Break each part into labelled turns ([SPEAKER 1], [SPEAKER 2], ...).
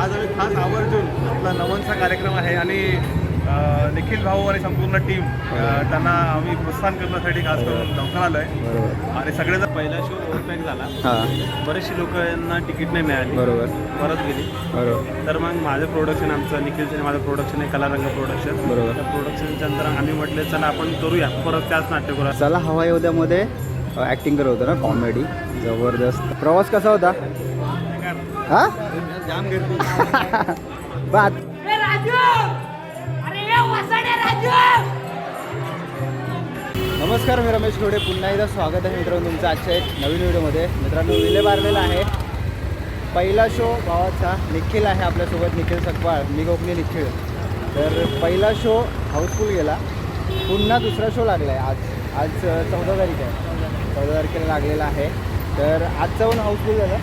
[SPEAKER 1] आज आम्ही खास आवर्जून आपला नवनचा कार्यक्रम आहे आणि निखिल भाऊ आणि संपूर्ण टीम त्यांना आम्ही प्रोत्साहन करण्यासाठी खास करून लवकर आलोय. आणि सगळेजण पहिला शो ओव्हरपॅक झाला.
[SPEAKER 2] हां.
[SPEAKER 1] बरेचशी लोक यांना तिकीट नाही मिळाली.
[SPEAKER 2] बरोबर.
[SPEAKER 1] परत गेली.
[SPEAKER 2] बरोबर.
[SPEAKER 1] तर मग माझं प्रोडक्शन आमचं निखिलचं आणि माझं प्रोडक्शन आहे कलारंग प्रोडक्शन
[SPEAKER 2] बरोबर.
[SPEAKER 1] त्या प्रोडक्शनच्या नंतर आम्ही म्हटलं चला आपण करूया. परत त्याच नाट्यगृहात.
[SPEAKER 2] चला हवा योद्यामध्ये ऍक्टिंग करत होतं ना कॉमेडी जबरदस्त. प्रवास कसा होता? हा?
[SPEAKER 1] जाम गर्दी.
[SPEAKER 2] बात.
[SPEAKER 3] ए राजू! अरे ये वसाडे राजू!
[SPEAKER 2] नमस्कार मी रमेश घोडे पुन्हा एकदा स्वागत आहे मित्रांनो तुमचं आजच्या एक नवीन व्हिडिओमध्ये. मित्रांनो विले बारलेला आहे. पहिला शो भावाचा निखिल आहे आपल्यासोबत निखिल सकपाळ मी कोकणी निखिल. तर पहिला शो हाऊसफुल गेला. पुन्हा दुसरा शो लागला आहे आज आज चौदा तारीख आहे. चौदा तारखेला लागलेला आहे. तर आजचा पण हाऊसफुल झाला.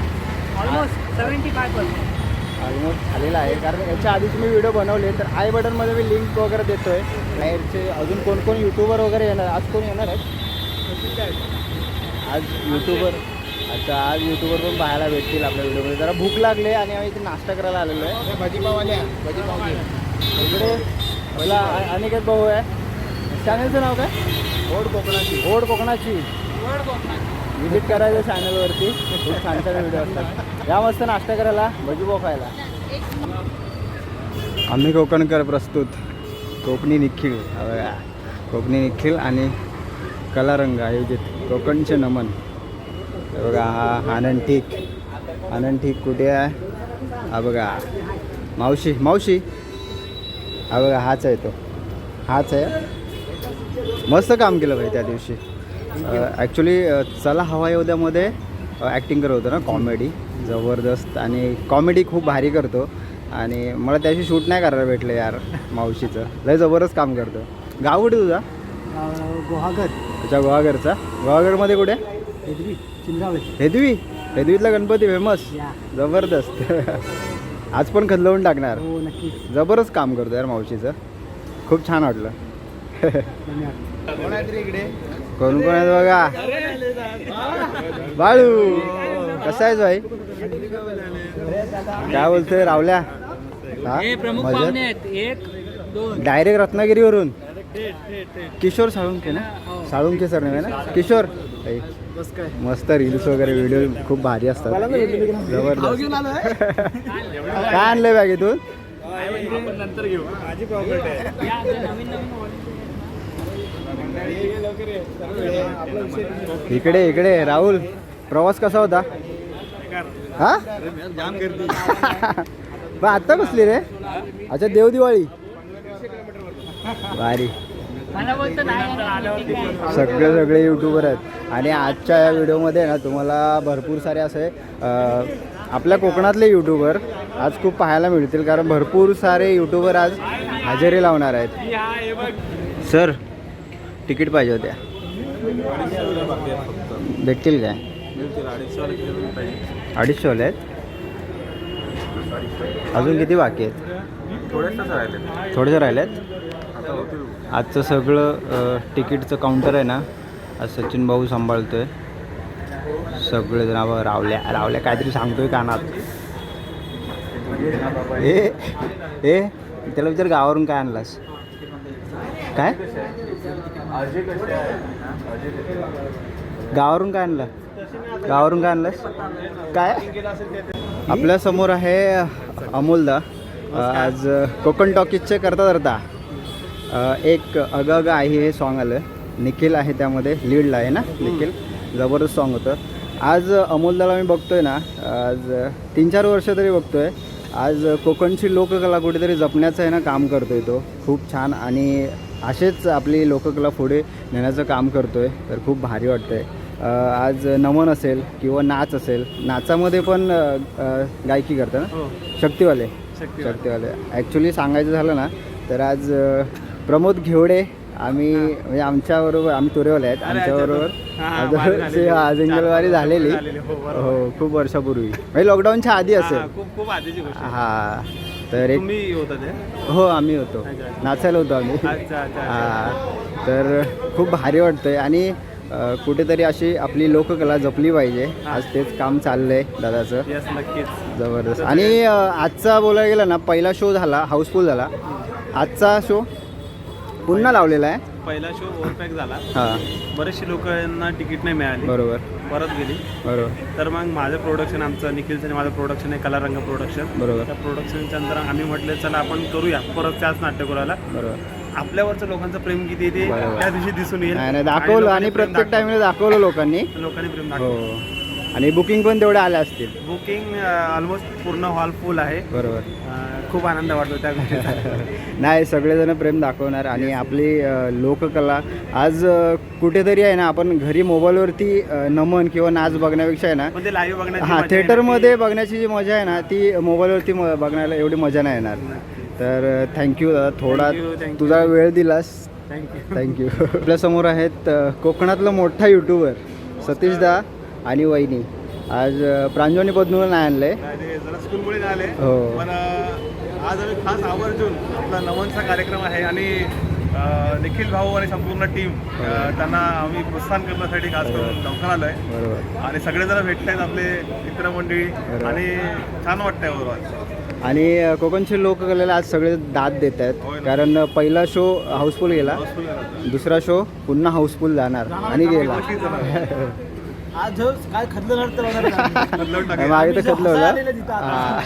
[SPEAKER 3] Almost seventy five percent
[SPEAKER 2] almost झालेला आहे. कारण याच्या आधीच मी व्हिडिओ बनवले तर आय बटनमध्ये मी लिंक वगैरे देतो आहे बाहेरचे अजून कोण कोण यूट्यूबर वगैरे येणार आज कोण येणार आहेत? आज यूट्यूबर अच्छा आज यूट्यूबर पण पाहायला भेटतील आपल्या व्हिडिओमध्ये जरा भूक लागली आणि आम्ही इथे नाश्ता करायला आलेलो आहे. भाजीपाव इकडे मला अ- अनिकेत भाऊ आहे. चॅनलचं नाव काय? ओढ कोकणाची. ओढ कोकणाची. विजिट करायचं चॅनलवरती खूप छान छान व्हिडिओ असतात. या मस्त नाश्ता करायला. भजीपाव खायला. आम्ही कोकणकर प्रस्तुत. कोकणी निखिल. कोकणी निखिल आणि कलारंग आयोजित कोकणचे नमन. बघा हा आनंद ठीक. आनंद ठीक कुठे आहे? हा बघा. मावशी मावशी. हा बघा हाच आहे तो. हाच आहे. मस्त काम केलं भाई त्या दिवशी. ॲक्च्युली चला हवा योद्यामध्ये ॲक्टिंग करत होतं ना कॉमेडी जबरदस्त. आणि कॉमेडी खूप भारी करतो. आणि मला त्याशी शूट नाही करायला भेटलं यार मावशीचं. लय जबरदस्त काम करतो. गाव कुठे तुझा?
[SPEAKER 3] गुहागर.
[SPEAKER 2] अच्छा गुहागरचा. गुहागरमध्ये कुठे? हेदवी हेदवीतला गणपती फेमस जबरदस्त. आज पण खदलवून टाकणार.
[SPEAKER 3] हो
[SPEAKER 2] जबरदस्त काम करतो यार मावशीचं. खूप छान वाटलं.
[SPEAKER 3] धन्यवाद.
[SPEAKER 2] कोण कोण आहेत बघा? बाळू कसा आहेस भाई? काय बोलतोय रावल्या? हा?
[SPEAKER 3] प्रमुख
[SPEAKER 2] मजेत?
[SPEAKER 3] पाहुणे आहेत. एक दोन.
[SPEAKER 2] डायरेक्ट रत्नागिरीवरून? किशोर साळुंके ना? साळुंके सर नव्हे ना? किशोर? मस्त रील्स वगैरे व्हिडिओ खूप भारी असतात. जबरदस्त. काय आणलंय बॅगेतून
[SPEAKER 1] नंतर घेऊ माझी प्रॉपर्टी आहे
[SPEAKER 3] नवीन नवीन
[SPEAKER 2] इकडे इकडे राहुल प्रवास कसा होता? हा? बा आता बसली रे? अच्छा देव दिवाळी. भारी.
[SPEAKER 3] मला बोलतो नाही
[SPEAKER 2] सगळे सगळे यूट्यूबर आहेत. आणि आजच्या या व्हिडिओमध्ये ना तुम्हाला भरपूर सारे असे आपल्या कोकणातले यूट्यूबर आज खूप पाहायला मिळतील कारण भरपूर सारे यूट्यूबर आज हजेरी लावणार आहेत. सर तिकीट पाहिजे होत्या. भेटतील काय? अडीचशे वाले आहेत. अजून किती बाकी आहेत?
[SPEAKER 1] राहिले
[SPEAKER 2] थोडेसे राहिले आहेत आजचं सगळं तिकीटचं काउंटर आहे ना आज सचिन भाऊ सांभाळतोय. सगळे जण रावल्या रावल्या काहीतरी सांगतोय कानात. ए ए त्याला विचार गावावरून काय आणलास? काय? गावावरून काय आणलं? गावावरून काय आणलंस? काय? आपल्यासमोर आहे अमोलदा. आज कोकण टॉकीजचे करता करता एक अग अग आहे हे सॉन्ग आलं. निखिल आहे त्यामध्ये लीडला आहे ना निखिल? जबरदस्त सॉन्ग होतं. आज अमोलदाला मी बघतोय ना आज तीन चार वर्ष तरी बघतोय. आज कोकणची लोककला कुठेतरी जपण्याचं आहे ना काम करतोय तो. खूप छान आणि असेच आपली लोककला पुढे नेण्याचं काम करतोय तर खूप भारी वाटतंय. अ, आज नमन असेल किंवा नाच असेल नाचामध्ये पण गायकी करतं ना?
[SPEAKER 1] हो.
[SPEAKER 2] शक्तिवाले?
[SPEAKER 1] शक्तिवाले.
[SPEAKER 2] ॲक्च्युली सांगायचं झालं ना तर आज प्रमोद घेवडे आम्ही म्हणजे आमच्याबरोबर आम्ही तुरेवाले आहेत. आमच्याबरोबर जिंगलवारी झालेली.
[SPEAKER 1] हो.
[SPEAKER 2] हो खूप वर्षापूर्वी. म्हणजे लॉकडाऊनच्या आधी असेल.
[SPEAKER 1] खूप खूप आधीची गोष्ट आहे.
[SPEAKER 2] हा तर एक हो आम्ही होतो. नाचायला होतो आम्ही.
[SPEAKER 1] अच्छा अच्छा
[SPEAKER 2] हा तर खूप भारी वाटतंय. आणि कुठेतरी अशी आपली लोककला जपली पाहिजे. आज तेच काम चाललंय दादाचं. जबरदस्त. आणि आजचा बोलायला गेला ना पहिला शो झाला हाऊसफुल झाला. आजचा शो पुन्हा लावलेला आहे.
[SPEAKER 1] पहिला शो ओव्हरपॅक झाला.
[SPEAKER 2] हां.
[SPEAKER 1] बरेचसे लोकांना तिकीट नाही मिळाली.
[SPEAKER 2] बरोबर.
[SPEAKER 1] परत गेली.
[SPEAKER 2] बरोबर.
[SPEAKER 1] तर मग माझं प्रोडक्शन आमचं निखिलचं आणि माझं प्रोडक्शन आहे कला रंग प्रोडक्शन
[SPEAKER 2] बरोबर.
[SPEAKER 1] त्या प्रोडक्शनच्या नंतर आम्ही म्हटलं चला आपण करूया परत त्याच नाट्यगृहाला.
[SPEAKER 2] बरोबर.
[SPEAKER 1] आपल्यावरचं लोकांचं प्रेम किती आहे ते
[SPEAKER 2] बरोबर.
[SPEAKER 1] त्या दिवशी दिसून येईल.
[SPEAKER 2] नाही नाही दाखवलं. आणि
[SPEAKER 1] लोकांनी प्रेम
[SPEAKER 2] प्रत्येक टाइमला दाखवलं लोकांनी
[SPEAKER 1] दाखवलं. लोकांनी. प्रेम
[SPEAKER 2] हो.
[SPEAKER 1] दाखवलं.
[SPEAKER 2] आणि बुकिंग पण तेवढे आले असतील.
[SPEAKER 1] बुकिंग ऑलमोस्ट पूर्ण हॉल फुल आहे.
[SPEAKER 2] बरोबर.
[SPEAKER 1] अं, खूप आनंद वाटतो त्या
[SPEAKER 2] नाही सगळेजण प्रेम दाखवणार आणि आपली लोककला. आज कुठेतरी आहे ना आपण घरी मोबाईलवरती नमन किंवा नाच बघण्यापेक्षा आहे ना
[SPEAKER 1] लाईव्ह बघण्याची
[SPEAKER 2] हां थिएटरमध्ये बघण्याची जी मजा आहे ना ती मोबाईलवरती बघण्याला एवढी मजा नाही येणार. तर थँक्यू दादा. थोडा. तुझा वेळ दिलास.
[SPEAKER 1] You.
[SPEAKER 2] थँक्यू आपल्यासमोर आहेत कोकणातला मोठा यूट्यूबर सतीशदा आणि वहिनी. आज प्रांजोनी पद्मूला नाही आणलंय हो.
[SPEAKER 1] आज आम्ही खास आवर्जून आपला नमनचा कार्यक्रम आहे आणि निखिल भाऊ आणि संपूर्ण टीम त्यांना आम्ही प्रोत्साहन करण्यासाठी खास करून लवकर आलोय.
[SPEAKER 2] बरोबर.
[SPEAKER 1] आणि सगळेजण भेटत आहेत आपले मित्रमंडळी.
[SPEAKER 2] बरोबर.
[SPEAKER 1] आणि छान वाटतंय ओव्हरऑल
[SPEAKER 2] आणि कोकणची लोककलेला आज सगळे दाद देत आहेत. कारण पहिला शो हाऊसफुल गेला. दुसरा शो पुन्हा हाऊसफुल जाणार. आणि गेला.
[SPEAKER 4] आज काय खदलं
[SPEAKER 2] मागे तर खतलं
[SPEAKER 4] हसायला
[SPEAKER 2] होतं. हा.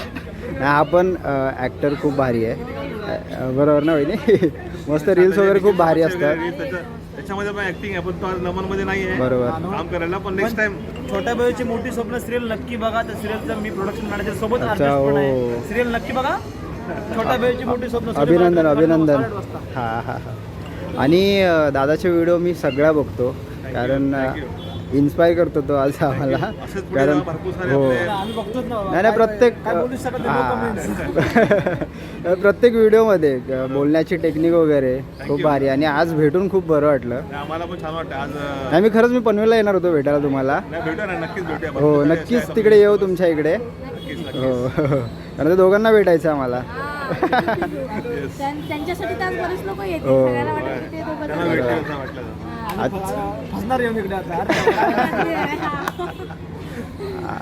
[SPEAKER 2] नाही, हा पण ॲक्टर खूप भारी आहे. बरोबर ना वहिनी? मस्त रील्स वगैरे खूप भारी असतात.
[SPEAKER 1] त्याच्यामध्ये पण ऍक्टिंग आहे पण तो आज नमनमध्ये नाही आहे.
[SPEAKER 2] बरोबर.
[SPEAKER 1] काम करायला पण नेक्स्ट टाइम
[SPEAKER 4] छोट्या बाईची मोठी स्वप्न सिरियल नक्की बघा. त्या सिरियलचं मी प्रोडक्शन मॅनेजर सोबत
[SPEAKER 2] अच्छा.
[SPEAKER 4] आहे. सिरियल नक्की बघा. छोट्या बाईची मोठी स्वप्न
[SPEAKER 2] अभिनंदन अभिनंदन. हां हां हां. आणि दादाचे व्हिडिओ मी सगळ्या बघतो. कारण. इन्स्पायर करतो तो आज आम्हाला. कारण हो
[SPEAKER 1] आपले-
[SPEAKER 4] आम्ही बघतोच ना बाबा.
[SPEAKER 2] नाही नाही प्रत्येक. हां. प्रत्येक व्हिडिओमध्ये अ, बोलण्याची टेक्निक वगैरे खूप. भारी. आणि आज भेटून खूप बरं वाटलं.
[SPEAKER 1] नाही, आम्हाला पण छान वाटतं आज अं,
[SPEAKER 2] नाही मी खरंच मी पनवेलला येणार होतो भेटायला तुम्हाला. हो नक्कीच तिकडे येऊ तुमच्या इकडे.
[SPEAKER 1] नक्कीच नक्कीच.
[SPEAKER 2] हो कारण ते दोघांना भेटायचं आम्हाला.
[SPEAKER 5] त्यां- त्यांच्यासाठी लोक
[SPEAKER 4] फसणार येऊन इकडे आता.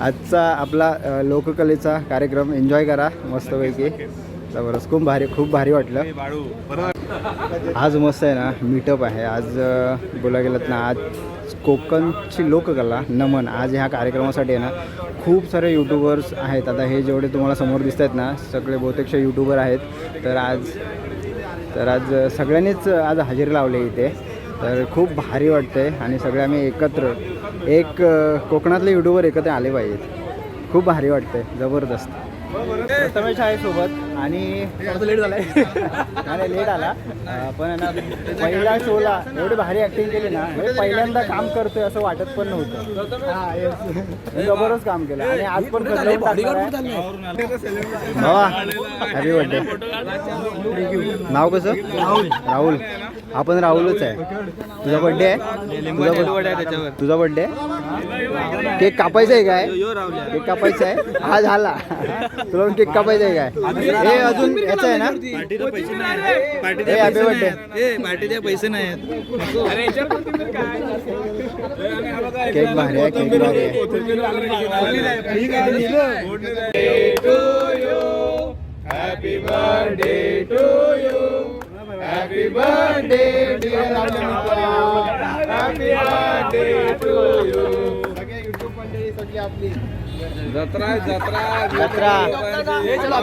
[SPEAKER 2] आजचा आपला लोककलेचा कार्यक्रम एन्जॉय करा मस्तपैकी. जबरदस्त. खूप भारी खूप भारी वाटलं. आज मस्त आहे ना मीटअप आहे. आज बोला गेलं ना आज कोकणची लोककला नमन आज ह्या कार्यक्रमासाठी आहे ना खूप सारे यूट्यूबर्स आहेत. आता हे जेवढे तुम्हाला समोर दिसत आहेत ना सगळे बहुतेकशे यूट्यूबर आहेत. तर आज तर आज सगळ्यांनीच आज हजेरी लावली इथे. तर खूप भारी वाटते आणि सगळे आम्ही एकत्र एक कोकणातले यूट्यूबर एकत्र आले पाहिजेत. खूप भारी वाटते जबरदस्त. प्रथमेश आहे सोबत आणि लेट झालाय. नाही लेट आला. पण आहे ना पहिल्या शोला एवढी भारी ऍक्टिंग केली ना म्हणजे पहिल्यांदा काम करतोय असं वाटत पण नव्हतं. हा. जबरदस्त काम केलं. आणि आज पण आहे. हॅपी बर्थडे नाव कसं? राहुल. राहुल. आपण राहुलच आहे. तुझा बर्थडे आहे? तुझा बर्थडे तुझा बर्थडे केक कापायचा आहे काय? केक कापायचा आहे? हा झाला. तुला केक कापायचा आहे काय? हे अजून याचं आहे ना? हे हॅपी बर्थडे
[SPEAKER 4] पार्टीचे पैसे नाहीत
[SPEAKER 2] केक भारी आहे केक भारी आहे. Happy birthday to you happy birthday happy birthday to you
[SPEAKER 4] जत्रा जत्रा.
[SPEAKER 2] जत्रा.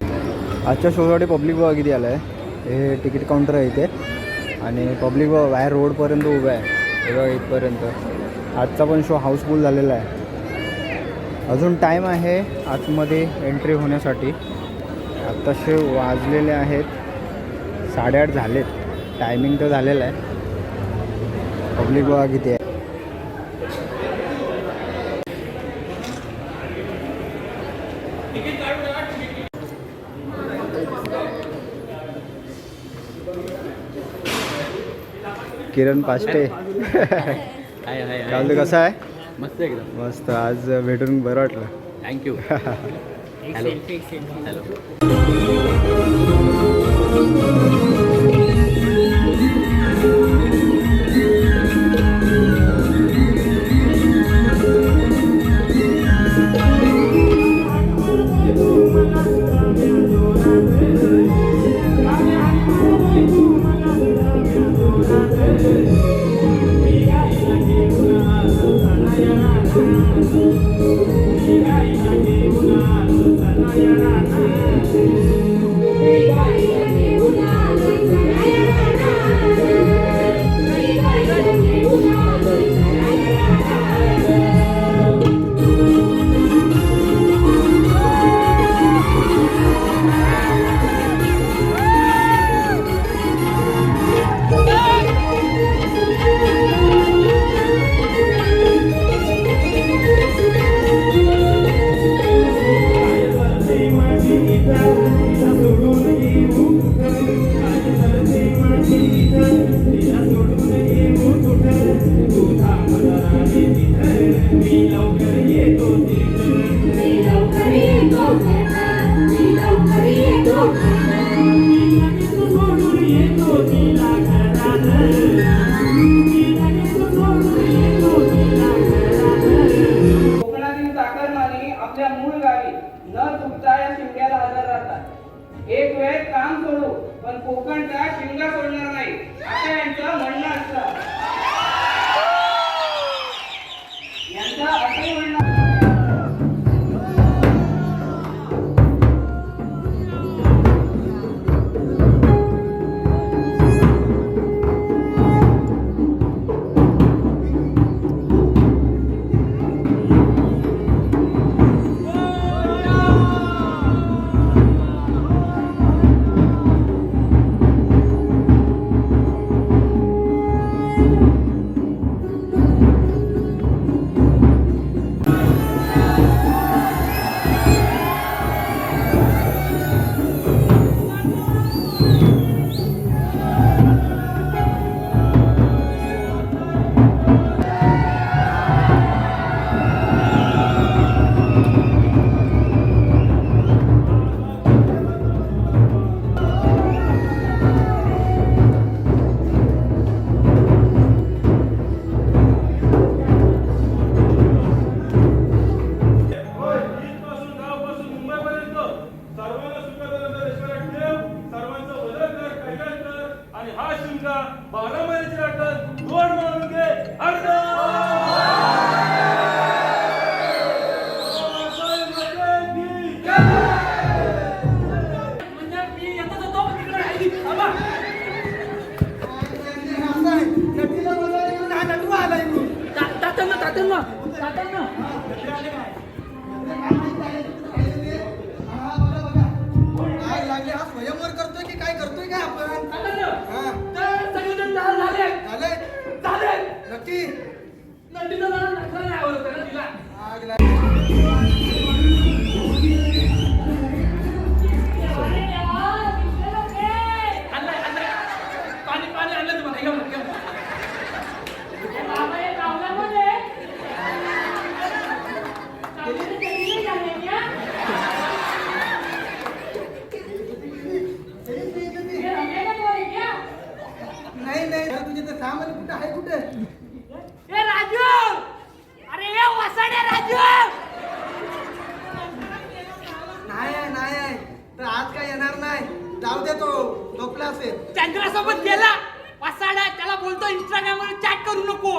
[SPEAKER 2] आजच्या शोसाठी पब्लिक बघा किती आलं आहे हे तिकीट काउंटर आहे इथे. आणि पब्लिक बघा बाहेर रोडपर्यंत उभं आहे. हे बघा इथपर्यंत. आजचा पण शो हाऊसफुल झालेला आहे. अजून टाईम आहे आतमध्ये एंट्री होण्यासाठी. आत्ताशे वाजलेले आहेत. साडेआठ झालेत. टायमिंग तर झालेलं आहे. पब्लिक बघा किती आहे. किरण पाष्टे काय कसं आहे?
[SPEAKER 4] मस्त एकदम.
[SPEAKER 2] मस्त. आज भेटून बरं वाटलं.
[SPEAKER 4] थँक्यू
[SPEAKER 6] कोकणातील
[SPEAKER 3] तात्यांना तात्यांना तात्यांना
[SPEAKER 7] काय लागले? हा स्वयंवर करतोय की काय करतोय काय आपण? हा.
[SPEAKER 3] तर सगळेजण तयार झाले.
[SPEAKER 7] झालंय
[SPEAKER 3] झाले.
[SPEAKER 7] नक्की.
[SPEAKER 3] नंदीचा नखरा नाही आवडत ना तिला.
[SPEAKER 7] आग लागली.
[SPEAKER 3] बोलतो इंस्टाग्राम वर चॅट करू नको.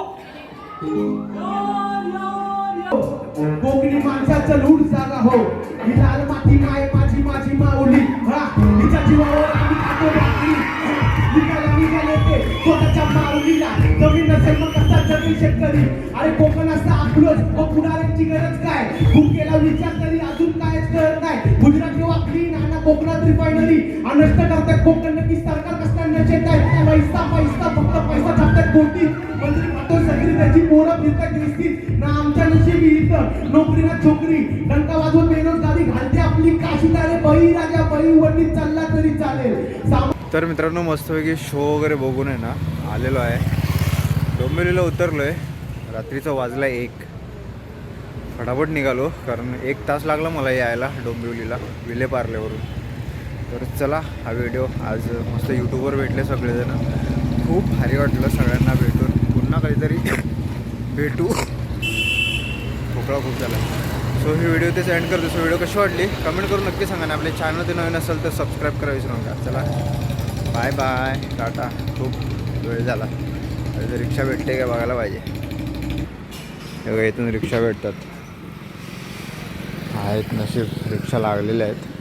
[SPEAKER 8] कोकणी माणसाचं लूट जागा हो. ही लाल माती माय माझी माझी माऊली. हा तिच्या जीवावर आम्ही खातो भाकरी. निघाला निघाले ते स्वतःच्या माऊलीला. जमीन नसेल मग कसा जमीन शेतकरी? अरे कोकण असं आपलंच. मग पुढाऱ्यांची गरज काय? भूकेला विचार तरी अजून कायच कळत नाही. गुजरात किंवा क्लीन नाना कोकणात रिफायनरी अनष्ट करतात कोकण नशेत पैसा पैसा फक्त पैसा छापतात कोटी मंत्री म्हणजे खातो सगळी त्याची पोरं फिरतात दिसतील ना आमच्या नशिबी इथं. नोकरी ना छोकरी. डंका वाजवून बेरोजगारी घालते आपली काशी तारे. बळी राजा बळी वडील चालला तरी चालेल.
[SPEAKER 2] तर मित्रांनो मस्तपैकी शो वगैरे बघून आहे ना आलेलो आहे. डोंबिवलीला उतरलो आहे रात्रीचा वाजला एक. फटाफट निघालो कारण एक तास लागला मला यायला डोंबिवलीला विलेपार्ल्यावरून तर चला हा व्हिडिओ आज मस्त यूट्यूबवर भेटले सगळेजण. खूप भारी वाटलं सगळ्यांना भेटून. पुन्हा कधीतरी भेटू. खोकळा खूप झाला. सो ही व्हिडिओ तेच एंड करतो. सो व्हिडिओ कशी वाटली? कमेंट करून नक्की सांगा ना आपले चॅनल ते नवीन असेल तर सबस्क्राईब करा विसरू नका. चला. बाय बाय टाटा खूप वेळ झाला. तर रिक्षा भेटते का बघायला पाहिजे? हे इथून रिक्षा भेटतात. आहेत नशीब. रिक्षा लागलेल्या आहेत.